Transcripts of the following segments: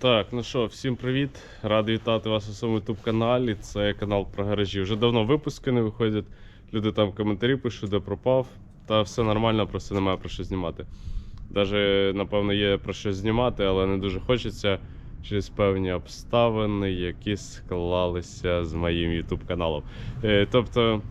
Так, ну що, всім привіт. Радий вітати вас у своєму youtube каналі. Це канал про гаражі. Вже давно випуски не виходять. Люди там коментарі пишуть, де пропав. Та все нормально, просто немає про що знімати. Даже, напевно, є про що знімати, але не дуже хочеться через певні обставини, які склалися з моїм youtube каналом. Е, тобто,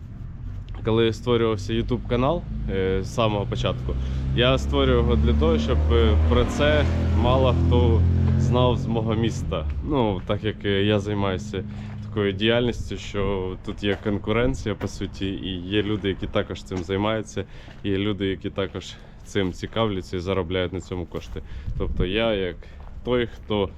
коли створювався YouTube канал е, з самого початку, я створював його для того, щоб е, про це мало хто знав з мого міста. Ну, так як я займаюся такою діяльністю, що тут є конкуренція по суті, і є люди, які також цим займаються, і є люди, які також цим цікавляться і заробляють на цьому кошти. Тобто я як той, хто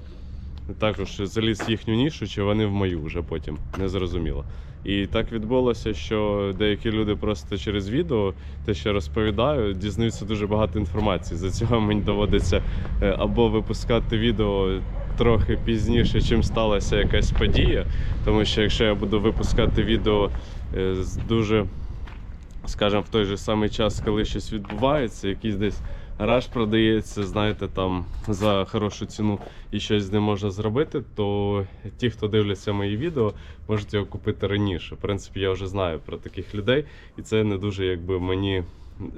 також заліз в їхню нішу, чи вони в мою вже потім не зрозуміло. І так відбулося, що деякі люди просто через відео, те, що розповідаю, дізнаються дуже багато інформації. За цього мені доводиться е, або випускати відео трохи пізніше, чим сталася якась подія. Тому що якщо я буду випускати відео е, з дуже, скажімо, в той же самий час, коли щось відбувається, якийсь десь гараж продається, знаєте, там за хорошу ціну і щось з ним можна зробити, то ті, хто дивляться мої відео, можуть його купити раніше. В принципі, я вже знаю про таких людей, і це не дуже якби мені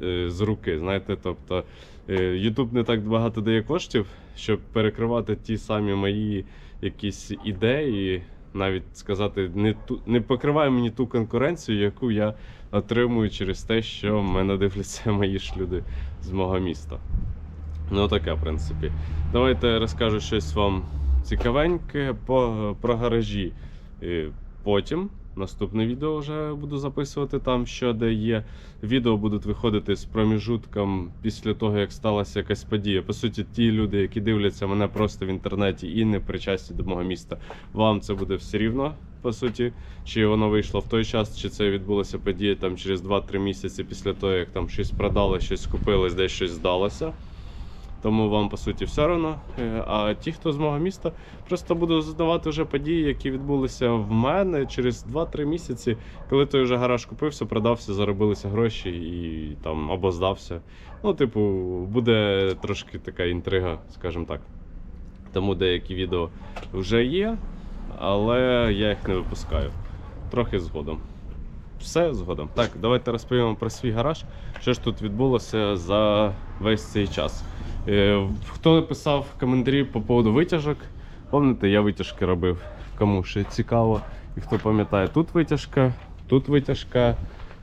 е, з руки. Знаєте, тобто е, YouTube не так багато дає коштів, щоб перекривати ті самі мої якісь ідеї. Навіть сказати, не ту не покриває мені ту конкуренцію, яку я отримую через те, що мене дивляться мої ж люди з мого міста. Ну, таке, в принципі. Давайте розкажу щось вам цікавеньке по, про гаражі. Потім наступне відео вже буду записувати там, що де є. Відео будуть виходити з проміжутком після того, як сталася якась подія. По суті, ті люди, які дивляться мене просто в інтернеті і не причасні до мого міста, вам це буде все рівно. По суті, чи воно вийшло в той час, чи це відбулася подія там через 2-3 місяці після того, як там щось продали, щось купили, десь щось здалося. Тому вам по суті все одно. Е, А ті, хто з мого міста, просто буду задавати вже події, які відбулися в мене через 2-3 місяці, коли той вже гараж купився, продався, заробилися гроші і там або здався. Ну, типу, буде трошки така інтрига, скажімо так. Тому деякі відео вже є, але я їх не випускаю. Трохи згодом. Все згодом. Так, давайте розповімо про свій гараж. Що ж тут відбулося за весь цей час. Е, Хто писав коментарі по поводу витяжок? Пам'ятаєте, я витяжки робив. Кому ще цікаво. І хто пам'ятає, тут витяжка, тут витяжка,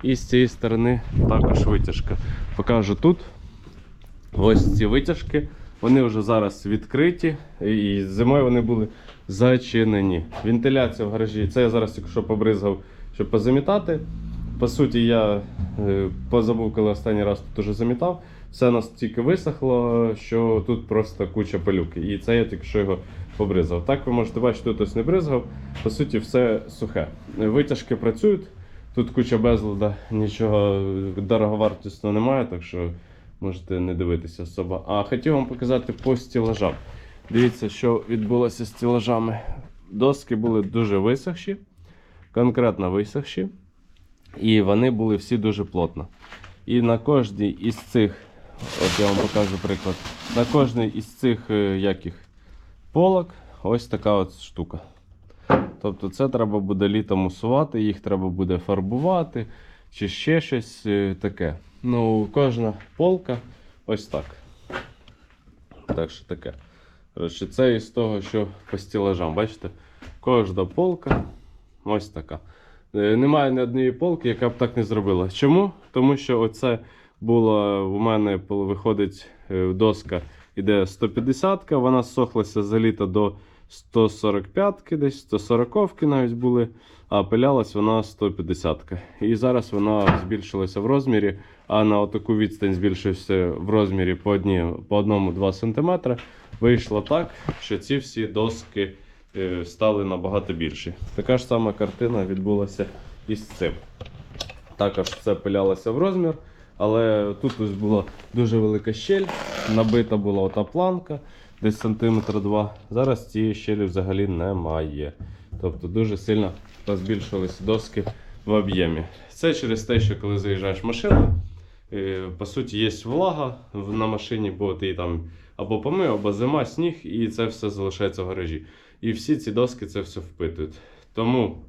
і з цієї сторони також витяжка. Покажу тут. Ось ці витяжки. Вони вже зараз відкриті, і зимою вони були зачинені. Вентиляція в гаражі. Це я зараз тільки що побризгав, щоб позамітати. По суті, я е, позабув, коли останній раз тут уже замітав. Все настільки висохло, що тут просто куча пилюки. І це я тільки що його побризав. Так ви можете бачити, тут ось не бризгав. По суті, все сухе. Витяжки працюють. Тут куча безлада, нічого дороговартісного немає, так що можете не дивитися особо. А хотів вам показати по стілажам. Дивіться, що відбулося з стілажами. Доски були дуже висохші, конкретно висохші. І вони були всі дуже плотно. І на кожній із цих, от я вам покажу приклад, на кожній із цих е, яких полок ось така от штука. Тобто це треба буде літом усувати, їх треба буде фарбувати чи ще щось е, таке. Ну, кожна полка ось так. Так що таке. Коротше, це із того, що по стілажам, бачите? Кожна полка ось така. Е, Немає ні однієї полки, яка б так не зробила. Чому? Тому що оце було у мене пол- виходить е, доска іде 150 ка вона сохлася за літо до 145-ки, десь 140-ки навіть були, а пилялась вона 150 І зараз вона збільшилася в розмірі, а на таку відстань збільшився в розмірі по, одні, по одному-2 см. Вийшло так, що ці всі доски е, стали набагато більші. Така ж сама картина відбулася із цим. Також все пилялося в розмір, але тут ось була дуже велика щель, набита була ота планка, десь сантиметр два. Зараз цієї щелі взагалі немає. Тобто дуже сильно збільшилися доски в об'ємі. Це через те, що коли заїжджаєш машину, е, по суті, є влага на машині, бо ти там або помив, або зима, сніг, і це все залишається в гаражі. І всі ці доски це все впитують. Тому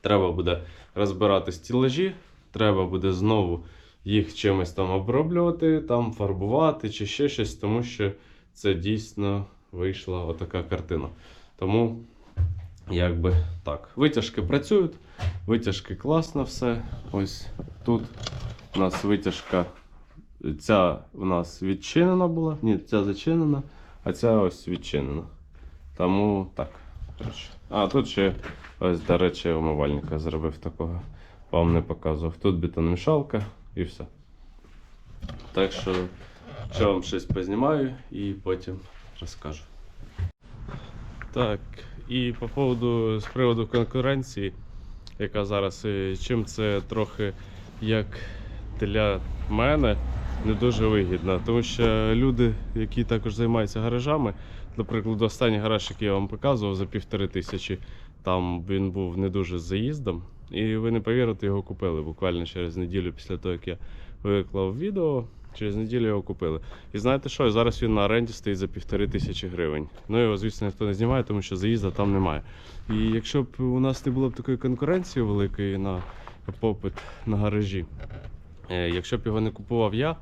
треба буде розбирати стілажі, треба буде знову їх чимось там оброблювати, там фарбувати чи ще щось, тому що це дійсно вийшла отака картина. Тому, якби так. Витяжки працюють, витяжки класно все. Ось тут у нас витяжка. Ця у нас відчинена була. Ні, ця зачинена, а ця ось відчинена. Тому так. А тут ще ось, до речі, умивальника зробив такого. Вам не показував. Тут бетономішалка і все. Так що, ще вам щось познімаю і потім розкажу. Так, і по поводу з приводу конкуренції, яка зараз, е, чим це трохи як для мене не дуже вигідно. Тому що люди, які також займаються гаражами, наприклад, останній гараж, який я вам показував за півтори тисячі, там він був не дуже з заїздом. І ви не повірите, його купили буквально через неділю після того, як я виклав відео. Через неділю його купили. І знаєте що? Зараз він на оренді стоїть за півтори тисячі гривень. Ну його, звісно, ніхто не знімає, тому що заїзда там немає. І якщо б у нас не було б такої конкуренції великої на попит на гаражі, е, якщо б його не купував я,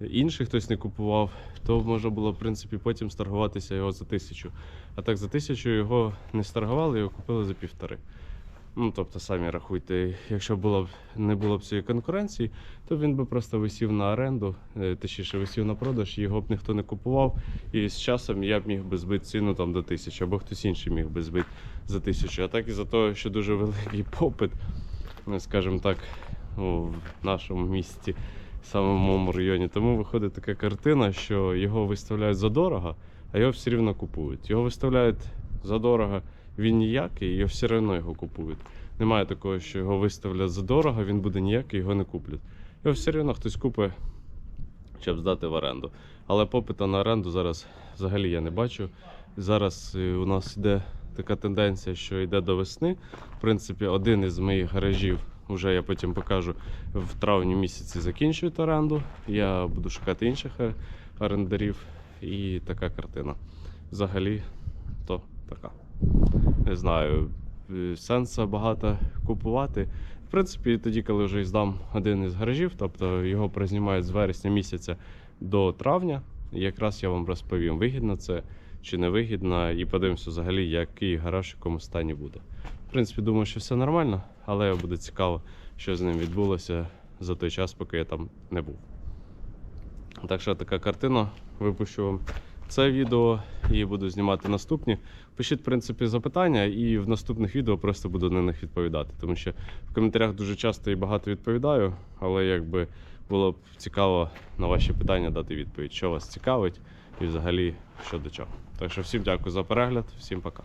інший хтось не купував, то можна було, в принципі, потім старгуватися його за тисячу. А так за тисячу його не старгували, його купили за півтори. Ну, тобто, самі рахуйте, якщо було б не було б цієї конкуренції, то він би просто висів на оренду, е, точніше висів на продаж, його б ніхто не купував. І з часом я б міг би збити ціну там до тисячі, або хтось інший міг би збити за тисячу. А так і за того, що дуже великий попит, ну, скажімо так, у нашому місті, в моєму районі. Тому виходить така картина, що його виставляють задорого, а його все рівно купують. Його виставляють задорого, він ніякий, і все одно його купують. Немає такого, що його виставлять задорого, він буде ніякий, його не куплять. Його все одно хтось купить, щоб здати в оренду. Але попита на оренду зараз взагалі я не бачу. Зараз е, у нас йде така тенденція, що йде до весни. В принципі, один із моїх гаражів, вже я потім покажу, в травні місяці закінчують оренду. Я буду шукати інших е, орендарів. І така картина. Взагалі, то така. Не знаю, е, сенсу багато купувати. В принципі, тоді, коли вже здам один із гаражів, тобто його прознімають з вересня місяця до травня, якраз я вам розповім, вигідно це чи не вигідно, і подивимося взагалі, який гараж в якому стані буде. В принципі, думаю, що все нормально, але буде цікаво, що з ним відбулося за той час, поки я там не був. Так що така картина. Випущу вам це відео і буду знімати наступні. Пишіть, в принципі, запитання, і в наступних відео просто буду на них відповідати. Тому що в коментарях дуже часто і багато відповідаю, але якби було б цікаво на ваші питання дати відповідь, що вас цікавить і взагалі що до чого. Так що всім дякую за перегляд, всім пока.